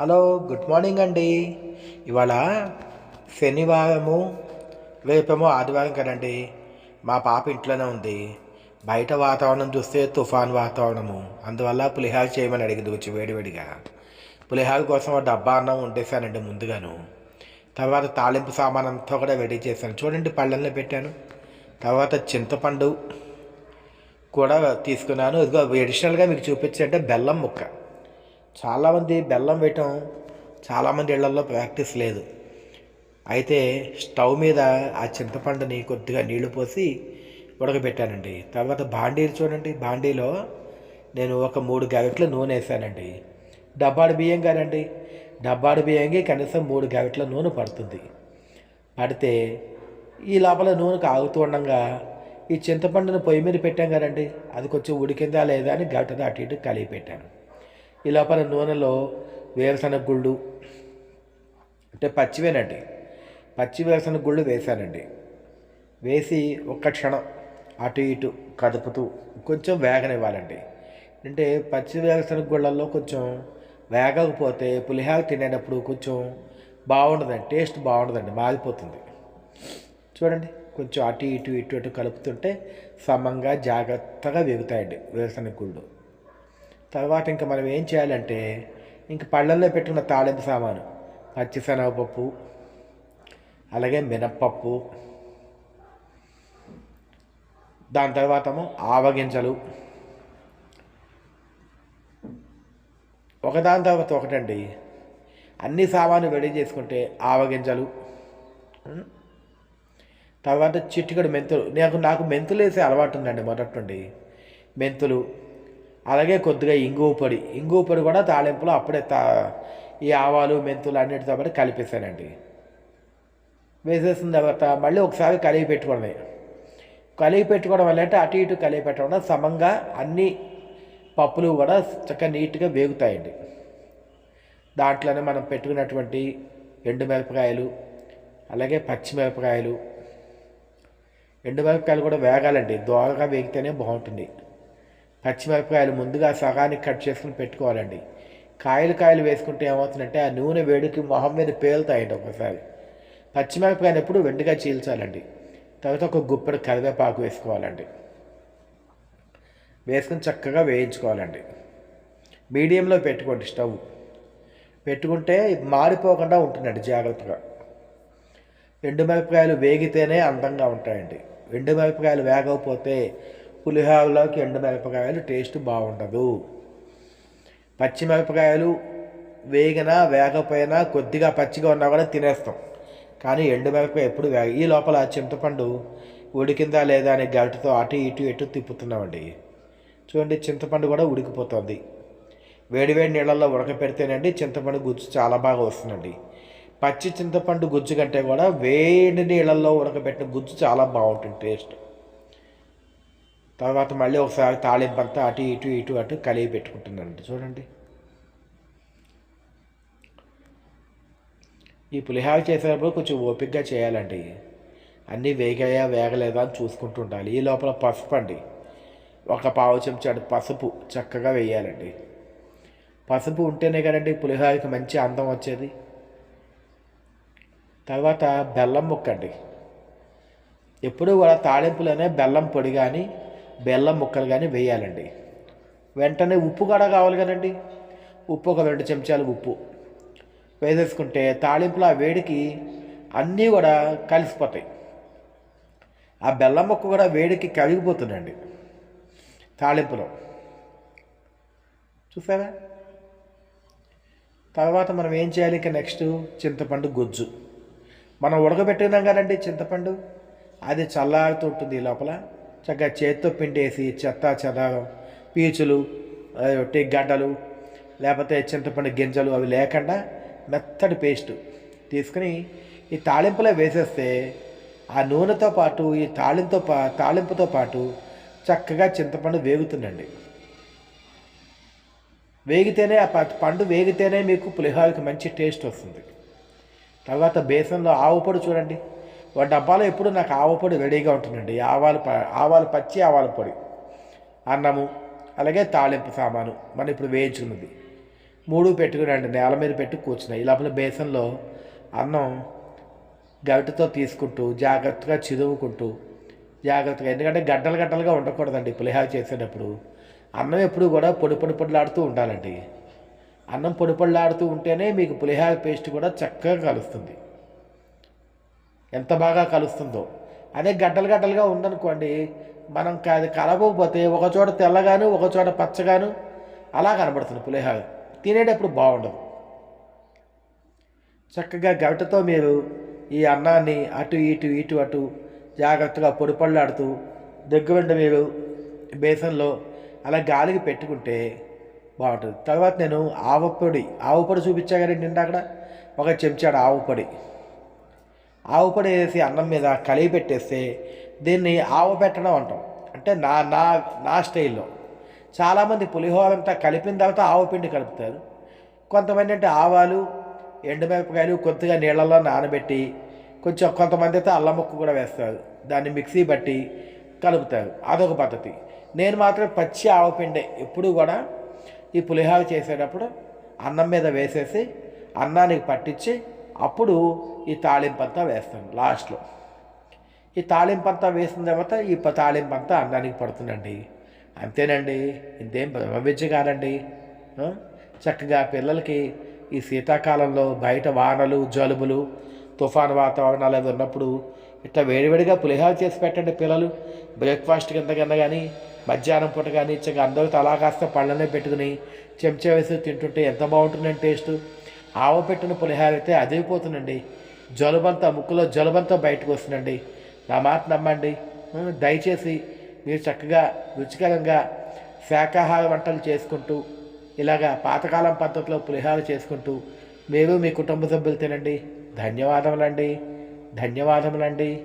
Hello good morning అండి. ఇవాళ శనివారము రేపేమో ఆదివారం కదండి. మా పాప ఇంట్లోనే ఉంది. బయట వాతావరణం చూస్తే తుఫాన్ వాతావరణము. అందువల్ల పులిహార చేయమని అడిగింది వచ్చి వేడివేడిగా. పులిహార కోసం డబ్బా అన్నం వండేసానండి ముందుగాను. తర్వాత తాలింపు సామాన్ అంతా కూడా రెడీ చేశాను. చూడండి పళ్ళల్లో పెట్టాను. తర్వాత చింతపండు కూడా తీసుకున్నాను. ఇదిగో అడిషనల్గా మీకు చూపించంటే బెల్లం ముక్క. చాలామంది బెల్లం వేయటం చాలామంది ఇళ్ళలో ప్రాక్టీస్ లేదు. అయితే స్టవ్ మీద ఆ చింతపండుని కొద్దిగా నీళ్ళు పోసి ఉడకబెట్టానండి. తర్వాత బాండీలు చూడండి. బాండీలో నేను ఒక మూడు గవిట్ల నూనె వేసానండి. డబ్బాడు బియ్యం కాదండి డబ్బాడు బియ్యంకి కనీసం మూడు గవిట్ల నూనె పడుతుంది. పడితే ఈ లోపల నూనె కాగుతూ ఉండగా ఈ చింతపండును పొయ్యి మీద పెట్టాం కదండి అది కొంచెం ఉడికిందా లేదా అని గట్టను అటు ఇటు కలిపి పెట్టాను. ఈ లోపల నూనెలో వేరుశనగ గుళ్ళు అంటే పచ్చివేనండి. పచ్చి వేరుశనగ గుళ్ళు వేశానండి. వేసి ఒక్క క్షణం అటు ఇటు కదుపుతూ కొంచెం వేగనివ్వాలండి. అంటే పచ్చి వేరుశనగ గుళ్ళల్లో కొంచెం వేగకపోతే పులిహార తినేటప్పుడు కొంచెం బాగుండదండి టేస్ట్ బాగుండదండి మారిపోతుంది. చూడండి కొంచెం అటు ఇటు ఇటు అటు కలుపుతుంటే సమంగా జాగ్రత్తగా వేగుతాయండి వేరుశనగ గుళ్ళు. తర్వాత ఇంకా మనం ఏం చేయాలంటే ఇంక పళ్ళల్లో పెట్టుకున్న తాళింపు సామాను. పచ్చిశనగపప్పు అలాగే మినప్పప్పు. దాని తర్వాత ఆవగింజలు ఒకదాని తర్వాత ఒకటండి. అన్ని సామాను రెడీ చేసుకుంటే ఆవగింజలు తర్వాత చిటికడు మెంతులు. నాకు నాకు మెంతులు వేసే అలవాటు ఉందండి మొదటి నుండి మెంతులు అలాగే కొద్దిగా ఇంగువ పొడి. ఇంగువ పొడి కూడా తాలింపులో అప్పుడే తా ఈ ఆవాలు మెంతులు అన్నిటితో పాటు కలిపేసానండి వేసేసిన తర్వాత మళ్ళీ ఒకసారి కలిగి పెట్టుకోండి కలిగి పెట్టుకోవడం వల్ల అంటే అటు ఇటు కలిగి పెట్టడం సమంగా అన్ని పప్పులు కూడా చక్కగా నీట్గా వేగుతాయండి. దాంట్లోనే మనం పెట్టుకున్నటువంటి ఎండుమిరపకాయలు అలాగే పచ్చిమిరపకాయలు ఎండుమిరపకాయలు కూడా వేగాలండి. దోరగా వేగితేనే బాగుంటుంది. పచ్చిమిరపకాయలు ముందుగా సగానికి కట్ చేసుకుని పెట్టుకోవాలండి. కాయలు కాయలు వేసుకుంటే ఏమవుతుందంటే ఆ నూనె వేడికి మొహం మీద పేలుతాయండి ఒకసారి. పచ్చిమిరపకాయలు ఎప్పుడు వెండిగా చీల్చాలండి. తర్వాత ఒక గుప్పెడు కరివేపాకు వేసుకోవాలండి. వేసుకుని చక్కగా వేయించుకోవాలండి. మీడియంలో పెట్టుకోండి స్టవ్. పెట్టుకుంటే మారిపోకుండా ఉంటుందండి జాగ్రత్తగా. ఎండుమిరపకాయలు వేగితేనే అందంగా ఉంటాయండి. ఎండుమిరపకాయలు వేగకపోతే పులిహోరలోకి ఎండుమిరపకాయలు టేస్ట్ బాగుండదు. పచ్చిమిరపకాయలు వేగినా వేగపోయినా కొద్దిగా పచ్చిగా ఉన్నా కూడా తినేస్తాం. కానీ ఎండుమిరపకాయ ఎప్పుడు వేగ ఈ లోపల చింతపండు ఉడికిందా లేదా అనే గరిటతో అటు ఇటు ఇటు తిప్పుతున్నామండి. చూడండి చింతపండు కూడా ఉడికిపోతుంది. వేడివేడి నీళ్ళల్లో ఉడకపెడితేనండి చింతపండు గుజ్జు చాలా బాగా వస్తుందండి. పచ్చి చింతపండు గుజ్జు కంటే కూడా వేడి నీళ్ళల్లో ఉడకబెట్టిన గుజ్జు చాలా బాగుంటుంది టేస్ట్. తర్వాత మళ్ళీ ఒకసారి తాళింపంతా అటు ఇటు ఇటు అటు కలిగి పెట్టుకుంటుందండి. చూడండి. ఈ పులిహార చేసేటప్పుడు కొంచెం ఓపికగా చేయాలండి. అన్నీ వేగాయా వేగలేదా అని చూసుకుంటూ ఉండాలి. ఈ లోపల పసుపు అండి. ఒక పావు చెంచాడు పసుపు చక్కగా వేయాలండి. పసుపు ఉంటేనే కదండి పులిహోరకి మంచి అందం వచ్చేది. తర్వాత బెల్లం ముక్క అండి ఎప్పుడూ కూడా తాళింపులోనే బెల్లం పొడి కానీ బెల్లం ముక్కలు కానీ వేయాలండి. వెంటనే ఉప్పు కూడా కావాలి కదండి. ఉప్పు ఒక రెండు చెంచాలు ఉప్పు వేసేసుకుంటే తాళింపులో ఆ వేడికి అన్నీ కూడా కలిసిపోతాయి. ఆ బెల్లం ముక్క కూడా వేడికి కరిగిపోతుందండి తాలింపులో. చూసారా? తర్వాత మనం ఏం చేయాలి? ఇంకా నెక్స్ట్ చింతపండు గుజ్జు. మనం ఉడకబెట్టినాం కదండి చింతపండు. అది చల్లారుతూ ఉంటుంది ఈ లోపల. చక్కగా చేత్తో పిండేసి చెత్త చెదారం పీచులు ఆ, గడ్డలు లేకపోతే చింతపండు గింజలు అవి లేకుండా మెత్తటి పేస్ట్ తీసుకుని ఈ తాళింపులో వేసేస్తే ఆ నూనెతో పాటు ఈ తాళింపుతో పా తాలింపుతో పాటు చక్కగా చింతపండు వేగుతుందండి. వేగితేనే ఆ పండు వేగితేనే మీకు పులిహోరకి మంచి టేస్ట్ వస్తుంది. తర్వాత బేసన్లో ఆవు పొడి చూడండి. డబ్బాలో ఎప్పుడు నాకు ఆవపొడి రెడీగా ఉంటుందండి. ఆవాలు ఆవాలు పచ్చి ఆవాల పొడి. అన్నము అలాగే తాళింపు సామాను. మనం ఇప్పుడు వేయించుకున్నది. మూడు పెట్టుకునండి నేల మీద పెట్టి కూర్చున్నాయి. లోపల బేసన్లో అన్నం గవిటతో తీసుకుంటూ జాగ్రత్తగా చిదువుకుంటూ జాగ్రత్తగా ఎందుకంటే గడ్డలు గడ్డలుగా ఉండకూడదండి పులిహార చేసేటప్పుడు. అన్నం ఎప్పుడు కూడా పొడి పొడి పొడిలాడుతూ ఉండాలండి. అన్నం పొడి పొడిలాడుతూ ఉంటేనే మీకు పులిహార పేస్ట్ కూడా చక్కగా కలుస్తుంది. ఎంత బాగా కలుస్తుందో. అదే గడ్డలు గడ్డలుగా ఉందనుకోండి మనం అది కలపకపోతే ఒక చోట తెల్లగాను ఒక చోట పచ్చగాను అలా కనబడుతుంది పులిహార. తినేటప్పుడు బాగుండదు. చక్కగా గవిటతో మీరు ఈ అన్నాన్ని అటు ఇటు ఇటు అటు జాగ్రత్తగా పొడిపళ్ళాడుతూ దగ్గరుండి మీరు బేసన్లో అలా గాలికి పెట్టుకుంటే బాగుంటుంది. తర్వాత నేను ఆవు పొడి ఆవు పొడి చూపించా కదండి నిండా అక్కడ? ఒక చెంచాడు ఆవు పొడి. ఆవు పొడి వేసి అన్నం మీద కలిగి పెట్టేస్తే దీన్ని ఆవు పెట్టడం అంటాం. అంటే నా నా నా స్టైల్లో. చాలామంది పులిహోర అంతా కలిపిన తర్వాత ఆవు పిండి కలుపుతారు. కొంతమంది అంటే ఆవాలు ఎండుమిరపకాయలు కొద్దిగా నీళ్ళలో నానబెట్టి కొంచెం కొంతమంది అయితే అల్లం ముక్క కూడా వేస్తారు. దాన్ని మిక్సీ బట్టి కలుపుతారు. అదొక పద్ధతి. నేను మాత్రం పచ్చి ఆవు పిండే ఎప్పుడు కూడా ఈ పులిహోర చేసేటప్పుడు అన్నం మీద వేసేసి అన్నానికి పట్టించి అప్పుడు ఈ తాళింపంతా వేస్తాను లాస్ట్లో. ఈ తాళింపంతా వేసిన తర్వాత ఈ తాళింపంతా అన్నానికి పడుతుందండి. అంతేనండి ఇంతేం బ్రహ్మవిద్య కాదండి. చక్కగా పిల్లలకి ఈ శీతాకాలంలో బయట వానలు జలుబులు తుఫాను వాతావరణాలు అవి ఉన్నప్పుడు ఇట్లా వేడివేడిగా పులిహోర చేసి పెట్టండి పిల్లలు. బ్రేక్ఫాస్ట్ కింద కింద కానీ మధ్యాహ్నం పూట కానీ చక్కగా అందరూ తలా కాస్త పళ్ళనే పెట్టుకుని చెంచా వేసి తింటుంటే ఎంత బాగుంటుందండి టేస్ట్. ఆవ పెట్టిన పులిహోర అయితే అదిరిపోతుందండి. జలుబంతా ముక్కులో జలుబంతా బయటకు వస్తుందండి. నా మాట నమ్మండి. దయచేసి మీరు చక్కగా రుచికరంగా శాకాహార వంటలు చేసుకుంటూ ఇలాగా పాతకాలం పద్ధతిలో పులిహార చేసుకుంటూ మీరు మీ కుటుంబ సభ్యులు తినండి. ధన్యవాదములండి. ధన్యవాదములండి.